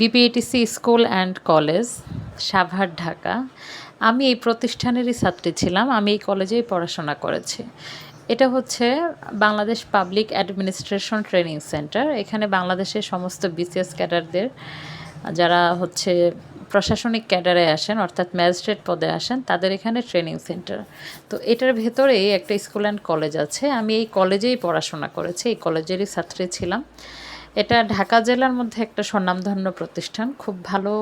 BPATC school and college Savar Dhaka আমি এই প্রতিষ্ঠানেরই ছাত্রী ছিলাম, আমি এই কলেজেই পড়াশোনা করেছি। এটা হচ্ছে Bangladesh public administration training centre এখানে বাংলাদেশের সমস্ত বিসিএস ক্যাডারদের, যারা হচ্ছে প্রশাসনিক ক্যাডারে আসেন, অর্থাৎ ম্যাজিস্ট্রেট পদে আসেন, তাদের এখানে ট্রেনিং সেন্টার তো এটার ভেতরেই একটা স্কুল অ্যান্ড কলেজ আছে। আমি এই কলেজেই পড়াশোনা করেছি, এই কলেজেরই ছাত্রী ছিলাম। এটা ঢাকা জেলার মধ্যে একটা স্বনামধন্য প্রতিষ্ঠান, খুব ভালো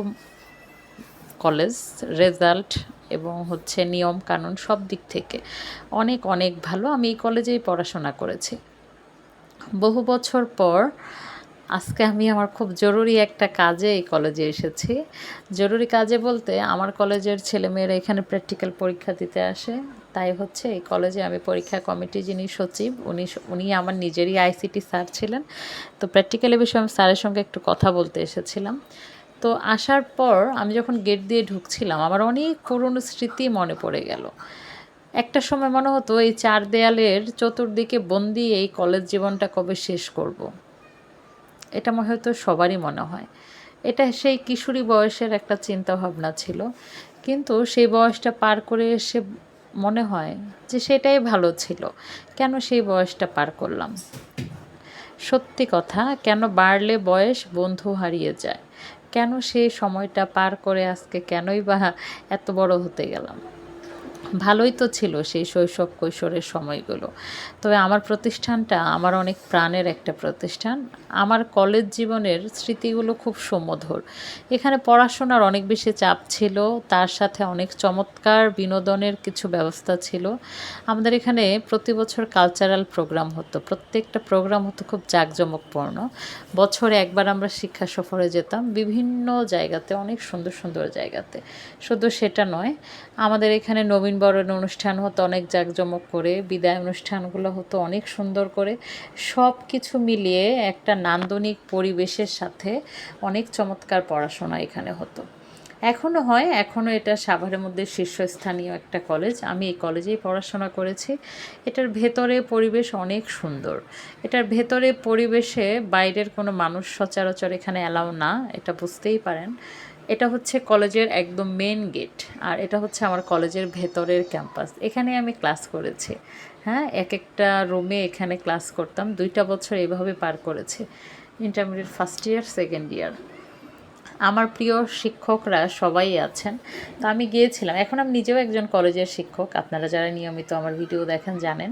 কলেজ, রেজাল্ট এবং হচ্ছে নিয়ম কানুন সব দিক থেকে অনেক অনেক ভালো। আমি এই কলেজেই পড়াশোনা করেছি। বহু বছর পর আজকে আমি আমার খুব জরুরি একটা কাজে এই কলেজে এসেছি। জরুরি কাজে বলতে আমার কলেজের ছেলেমেয়েরা এখানে প্র্যাকটিক্যাল পরীক্ষা দিতে আসে। তাই হচ্ছে এই কলেজে আমি পরীক্ষা কমিটি যিনি সচিব, উনি উনি আমার নিজেরই আইসিটি স্যার ছিলেন। তো প্র্যাকটিক্যালের বিষয়ে আমি স্যারের সঙ্গে একটু কথা বলতে এসেছিলাম। তো আসার পর আমি যখন গেট দিয়ে ঢুকছিলাম, আমার অনেক পুরনো স্মৃতি মনে পড়ে গেল। একটা সময় মনে হতো এই চার দেয়ালের চতুর্দিকে বন্দি এই কলেজ জীবনটা কবে শেষ করব। এটা মনে হয়তো সবারই মনে হয়। এটা সেই কিশোরী বয়সের একটা চিন্তা ভাবনা ছিল। কিন্তু সেই বয়সটা পার করে এসে মনে হয় যে সেটাই ভালো ছিল। কেন সেই বয়সটা পার করলাম? সত্যি কথা, কেন বাড়লে বয়স বন্ধু হারিয়ে যায়? কেন সেই সময়টা পার করে আজকে কেনই বা এত বড় হতে গেলাম? ভালোই তো ছিল সেই শৈশব কৈশোরের সময়গুলো। তবে আমার প্রতিষ্ঠানটা আমার অনেক প্রাণের একটা প্রতিষ্ঠান। আমার কলেজ জীবনের স্মৃতিগুলো খুব সুমধুর। এখানে পড়াশোনার অনেক বেশি চাপ ছিল, তার সাথে অনেক চমৎকার বিনোদনের কিছু ব্যবস্থা ছিল। আমাদের এখানে প্রতি বছর কালচারাল প্রোগ্রাম হতো, প্রত্যেকটা প্রোগ্রাম হতো খুব জাঁকজমকপূর্ণ। বছরে একবার আমরা শিক্ষা সফরে যেতাম, বিভিন্ন জায়গাতে, অনেক সুন্দর সুন্দর জায়গাতে। শুধু সেটা নয়, আমাদের এখানে নবীন বরণ অনুষ্ঠান হতো, অনেক জাঁকজমক করে, বিদায় অনুষ্ঠানগুলো হতো অনেক সুন্দর করে। সব কিছু মিলিয়ে একটা নান্দনিক পরিবেশের সাথে অনেক চমৎকার পড়াশোনা এখানে হতো। এখনও হয় এখনও এটা সাভারের মধ্যে শীর্ষস্থানীয় একটা কলেজ। আমি এই কলেজেই পড়াশোনা করেছি। এটার ভেতরে পরিবেশ অনেক সুন্দর। এটার ভেতরে পরিবেশে বাইরের কোনো মানুষ সচরাচর এখানে অ্যালাউ না, এটা বুঝতেই পারেন। এটা হচ্ছে কলেজের একদম মেন গেট আর এটা হচ্ছে আমার কলেজের ভেতরের ক্যাম্পাস এখানে আমি ক্লাস করেছি হ্যাঁ? এক একটা রুমে এখানে ক্লাস করতাম, দুইটা বছর এভাবে পার করেছি। Intermediate first year second year আমার প্রিয় শিক্ষকরা সবাই আছেন। তো আমি গিয়েছিলাম, এখন আমি নিজেও একজন কলেজের শিক্ষক। আপনারা যারা নিয়মিত আমার ভিডিও দেখেন, জানেন।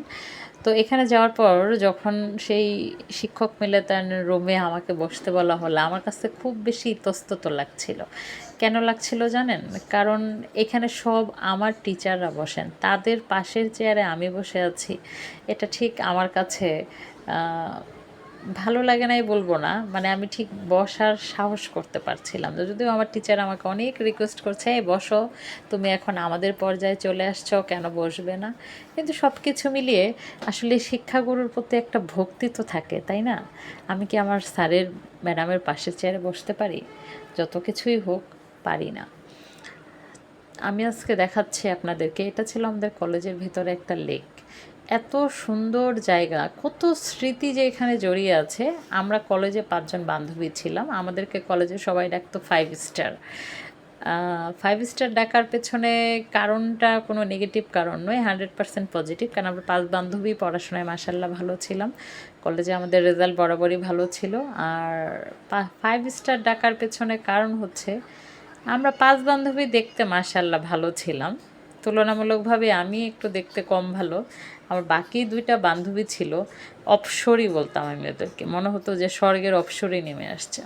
তো এখানে যাওয়ার পর যখন সেই শিক্ষক মিলে তার রুমে আমাকে বসতে বলা হলো, আমার কাছে খুব বেশি ইতস্তত লাগছিল। কেন লাগছিল জানেন? কারণ এখানে সব আমার টিচাররা বসেন। তাদের পাশের চেয়ারে আমি বসে আছি। এটা ঠিক আমার কাছে ভালো লাগে নাই বলব না। মানে আমি ঠিক বসার সাহস করতে পারছিলাম না। যদিও আমার টিচার আমাকে অনেক রিকোয়েস্ট করছে, এই বসো, তুমি এখন আমাদের পর্যায়ে চলে আসছো, কেন বসবে না? কিন্তু সব কিছু মিলিয়ে আসলে শিক্ষাগুরুর প্রতি একটা ভক্তি তো থাকে, তাই না? আমি কি আমার স্যারের, ম্যাডামের পাশের চেয়ারে বসতে পারি? যত কিছুই হোক, পারি না। আমি আজকে দেখাচ্ছি আপনাদেরকে, এটা ছিল আমাদের কলেজের ভিতরে একটা লেক এত সুন্দর জায়গা, কত স্মৃতি যে এখানে জড়িয়ে আছে। আমরা কলেজে পাঁচজন বান্ধবী ছিলাম, আমাদেরকে কলেজে সবাই ডাকতো ফাইভ স্টার ফাইভ স্টার ডাকার পেছনে কারণটা কোনো নেগেটিভ কারণ নয় হান্ড্রেড পার্সেন্ট পজিটিভ কারণ আমরা পাঁচ বান্ধবী, পড়াশোনায় মাসাল্লাহ ভালো ছিলাম। কলেজে আমাদের রেজাল্ট বরাবরই ভালো ছিল। আর ফাইভ স্টার ডাকার পেছনে কারণ হচ্ছে আমরা পাঁচ বান্ধবী দেখতে মাসাল্লাহ ভালো ছিলাম। তুলনামূলকভাবে আমি একটু দেখতে কম ভালো। আমার বাকি দুইটা বান্ধবী ছিল অপসরই বলতাম আমি ওদেরকে। মনে হতো যে স্বর্গের অপসরই নেমে আসছে।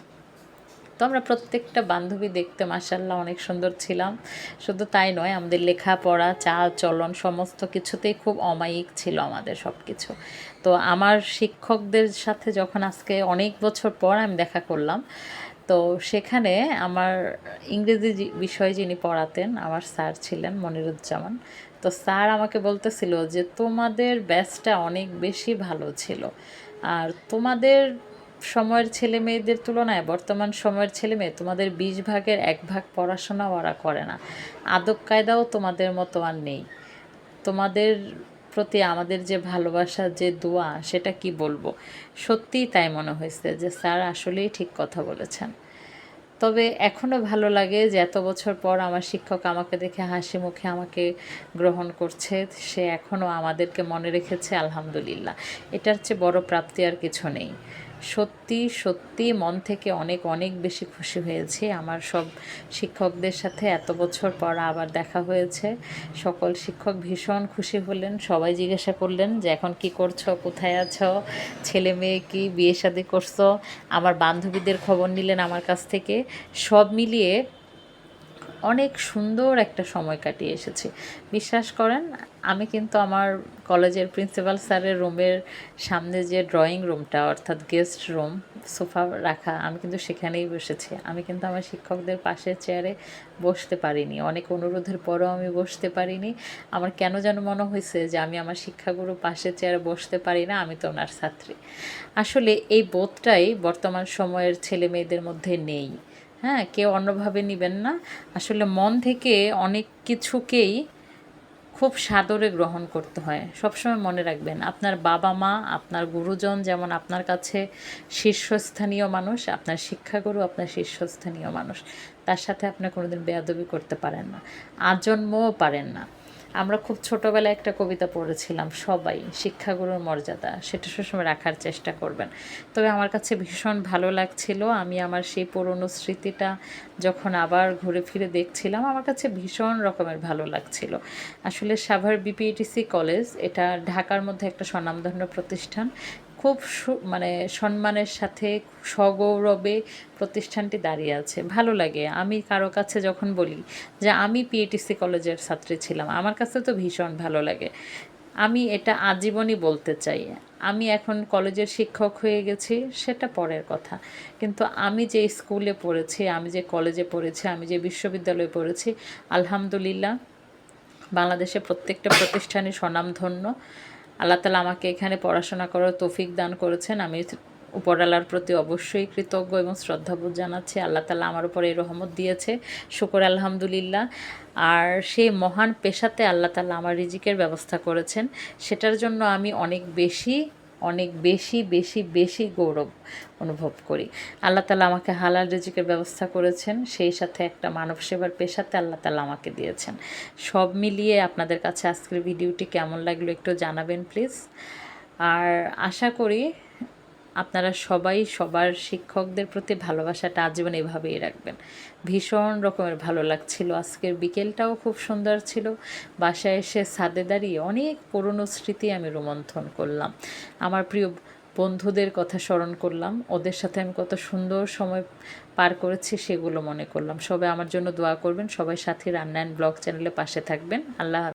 তো আমরা প্রত্যেকটা বান্ধবী দেখতে মাসাল্লাহ অনেক সুন্দর ছিলাম। শুধু তাই নয়, আমাদের লেখাপড়া চাল চলন সমস্ত কিছুতেই খুব অমায়িক ছিল আমাদের সব কিছু তো আমার শিক্ষকদের সাথে যখন আজকে অনেক বছর পর আমি দেখা করলাম তো সেখানে আমার ইংরেজি বিষয় যিনি পড়াতেন, আমার স্যার ছিলেন মনিরুজ্জামান। তো স্যার আমাকে বলতেছিল যে, তোমাদের ব্যাচটা অনেক বেশি ভালো ছিল। আর তোমাদের সময়ের ছেলে মেয়েদের তুলনায়, বর্তমান সময়ের ছেলে মেয়ে, তোমাদের বিশ ভাগের এক ভাগ পড়াশোনা ওরা করে না। আদব কায়দাও তোমাদের মতো আর নেই। তোমাদের প্রতি আমাদের যে ভালোবাসা, যে দোয়া, সেটা কি বলব? সত্যিই তাই মনে হয়েছে যে, স্যার আসলেই ঠিক কথা বলেছেন। তবে এখনও ভালো লাগে যে এত বছর পর আমার শিক্ষক আমাকে দেখে হাসি মুখে আমাকে গ্রহণ করছে। সে এখনও আমাদেরকে মনে রেখেছে, আলহামদুলিল্লাহ। এটার চেয়ে বড় প্রাপ্তি আর কিছু নেই। সত্যি সত্যি মন থেকে অনেক অনেক বেশি খুশি হয়েছি। আমার সব শিক্ষকদের সাথে এত বছর পর আবার দেখা হয়েছে। সকল শিক্ষক ভীষণ খুশি হলেন, সবাই জিজ্ঞাসা করলেন যে, এখন কি করছ? কোথায় আছো? ছেলে মেয়ে কি বিয়ে শাদী করছ? আমার বান্ধবীদের খবর নিলেন আমার কাছ থেকে। সব মিলিয়ে অনেক সুন্দর একটা সময় কাটিয়ে এসেছি। বিশ্বাস করেন, আমি কিন্তু আমার কলেজের প্রিন্সিপাল স্যারের রুমের সামনে যে ড্রয়িং রুমটা অর্থাৎ গেস্ট রুম সোফা রাখা, আমি কিন্তু সেখানেই বসেছি। আমি কিন্তু আমার শিক্ষকদের পাশের চেয়ারে বসতে পারিনি। অনেক অনুরোধের পরও আমি বসতে পারিনি। আমার কেন যেন মনে হয়েছে যে আমি আমার শিক্ষাগুরু পাশের চেয়ারে বসতে পারি না, আমি তো ওনার ছাত্রী। আসলে এই বোধটাই বর্তমান সময়ের ছেলে মেয়েদের মধ্যে নেই। হ্যাঁ কেউ অন্যভাবে নেবেন না। আসলে মন থেকে অনেক কিছুকেই খুব সাদরে গ্রহণ করতে হয়। সবসময় মনে রাখবেন, আপনার বাবা মা, আপনার গুরুজন যেমন আপনার কাছে শীর্ষস্থানীয় মানুষ, আপনার শিক্ষাগুরু আপনার শীর্ষস্থানীয় মানুষ, তার সাথে আপনি কোনোদিন বেয়াদবি করতে পারেন না। আজন্মও পারেন না। আমরা খুব ছোটোবেলায় একটা কবিতা পড়েছিলাম, সবাই শিক্ষাগুরুর মর্যাদা, সেটা সবসময় রাখার চেষ্টা করবেন। তবে আমার কাছে ভীষণ ভালো লাগছিল, আমি আমার সেই পুরনো স্মৃতিটা যখন আবার ঘুরে ফিরে দেখছিলাম, আমার কাছে ভীষণ রকমের ভালো লাগছিল। আসলে সাভার বিপিএটিসি কলেজ, এটা ঢাকার মধ্যে একটা স্বনামধন্য প্রতিষ্ঠান খুব মানে সম্মানের সাথে সগৌরবে প্রতিষ্ঠানটি দাঁড়িয়ে আছে। ভালো লাগে। আমি কারও কাছে যখন বলি যে আমি পিএটিসি কলেজের ছাত্রী ছিলাম, আমার কাছে তো ভীষণ ভালো লাগে। আমি এটা আজীবনই বলতে চাই। আমি এখন কলেজের শিক্ষক হয়ে গেছি, সেটা পরের কথা। কিন্তু আমি যে স্কুলে পড়েছি, আমি যে কলেজে পড়েছি, আমি যে বিশ্ববিদ্যালয়ে পড়েছি, আলহামদুলিল্লাহ, বাংলাদেশে প্রত্যেকটা প্রতিষ্ঠানই স্বনামধন্য। আল্লাহ তালা আমাকে এখানে পড়াশোনা করার তৌফিক দান করেছেন। আমি উপরালার প্রতি অবশ্যই কৃতজ্ঞ এবং শ্রদ্ধাবোধ জানাচ্ছি। আল্লাহ তালা আমার উপরে এই রহমত দিয়েছে। শুকর আলহামদুলিল্লাহ। আর সেই মহান পেশাতে আল্লাহ তালা আমার রিজিকের ব্যবস্থা করেছেন। সেটার জন্য আমি অনেক বেশি অনেক বেশি বেশি বেশি গৌরব অনুভব করি। আল্লাহ তালা আমাকে হালাল রেজিকের ব্যবস্থা করেছেন, সেই সাথে একটা মানব সেবার পেশাতে আল্লাহ তালা আমাকে দিয়েছেন। সব মিলিয়ে আপনাদের কাছে আজকের ভিডিওটি কেমন লাগল একটু জানাবেন, প্লিজ। আর আশা করি আপনারা সবাই সবার শিক্ষকদের প্রতি ভালোবাসাটা আজীবন এভাবেই রাখবেন। ভীষণ রকমের ভালো লাগছিল। আজকের বিকেলটাও খুব সুন্দর ছিল। বাসায় এসে ছাদে দাঁড়িয়ে অনেক পুরনো স্মৃতি আমি রোমন্থন করলাম। আমার প্রিয় বন্ধুদের কথা স্মরণ করলাম। ওদের সাথে আমি কত সুন্দর সময় পার করেছি সেগুলো মনে করলাম। সবাই আমার জন্য দোয়া করবেন। সবাই সাথী রান্না অ্যান্ড ব্লগ চ্যানেলে পাশে থাকবেন। আল্লাহ।